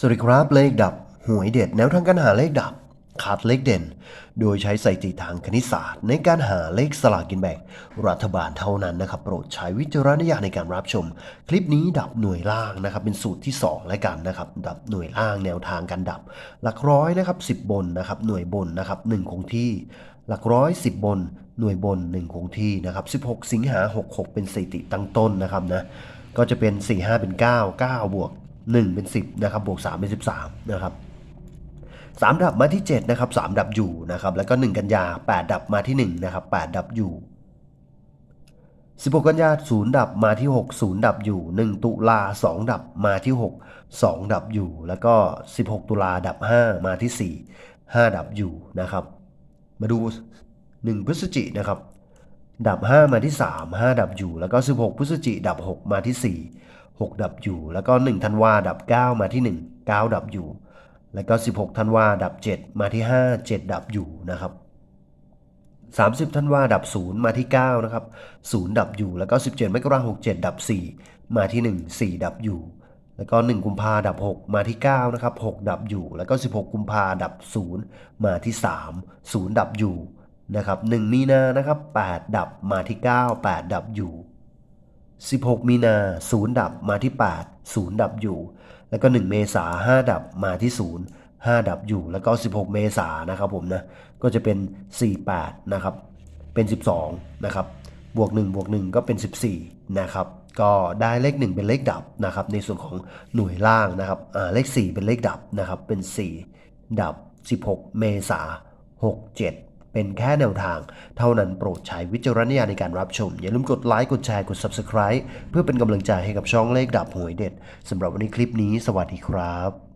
สวัสดีครับเลขดับ หวยเด็ดแนวทางการหาเลขดับขาดเลขเด่น โดยใช้สถิติทางคณิตศาสตร์ ในการหาเลขสลากกินแบ่ง รัฐบาลเท่านั้นนะครับ โปรดใช้วิจารณญาณในการรับชม คลิปนี้ดับหน่วยล่างนะครับ เป็นสูตรที่ 2 แล้วกันนะครับ ดับหน่วยล่างแนวทางการดับ หลักร้อยนะครับ10 บนนะครับ หน่วยบนนะครับ1คงที่ หลักร้อย 10 บน หน่วยบน 1 คงที่นะครับ16 สิงหา66 เป็นสถิติตั้งต้นนะครับนะก็จะเป็น 4 5 เป็น 9 9 บวก 1 เป็น 10นะครับบวก 3 เป็น 13นะครับ3ดับมาที่7นะครับ3ดับอยู่นะครับแล้วก็ 1 กันยา 8 ดับมาที่1นะครับ8ดับอยู่ 16 กันยา0ดับมาที่ 6 0 ดับอยู่ 1 ตุลา2 ดับมาที่ 6 2 ดับอยู่ แล้วก็ 16 ตุลาดับ 5 มาที่ 4 5 ดับอยู่นะครับ มาดู 1 พฤศจินะครับ ดับ 5 มาที่ 3 5 ดับอยู่ แล้วก็ 16 พฤศจิดับ 6 มาที่ 4 6 ดับอยู่ แล้วก็ 1 ธันวาดับ 9 มาที่ 1 9 ดับอยู่ แล้วก็ 16 ธันวาดับ 7 มาที่ 5 7 ดับอยู่นะครับ30 ธันวาดับ 0 มาที่ 9 นะครับ 0 ดับอยู่ แล้วก็ 17 มกราคม67 ดับ 4 มาที่ 1 4 ดับอยู่ แล้วก็ 1 กุมภาดับ 6 มาที่ 9 นะครับ 6 ดับอยู่ แล้วก็ 16 กุมภาดับ 0 มาที่ 3 0 ดับอยู่ นะครับ 1 มีนา นะครับ 8 ดับ มาที่ 9 8 ดับอยู่ 16 มีนา0ดับมาที่8 0ดับอยู่ แล้วก็ 1 เมษา5ดับมาที่0 5ดับอยู่ แล้วก็ 16 เมษานะครับผมนะ ก็จะเป็น 48 นะครับ เป็น 12 นะครับ บวก 1 บวก 1 ก็เป็น 14 นะครับ ก็ได้เลข 1 เป็นเลขดับนะครับ ในส่วนของหน่วยล่างนะครับเลข 4 เป็นเลขดับนะครับ เป็น 4 ดับ 16 เมษา67 เป็นแค่แนวทาง เท่านั้นโปรดใช้วิจารณญาณในการรับชม อย่าลืมกดไลค์กดแชร์กด Subscribe เพื่อเป็นกำลังใจให้กับช่องเลขดับหวยเด็ดสำหรับวันนี้คลิปนี้ สวัสดีครับ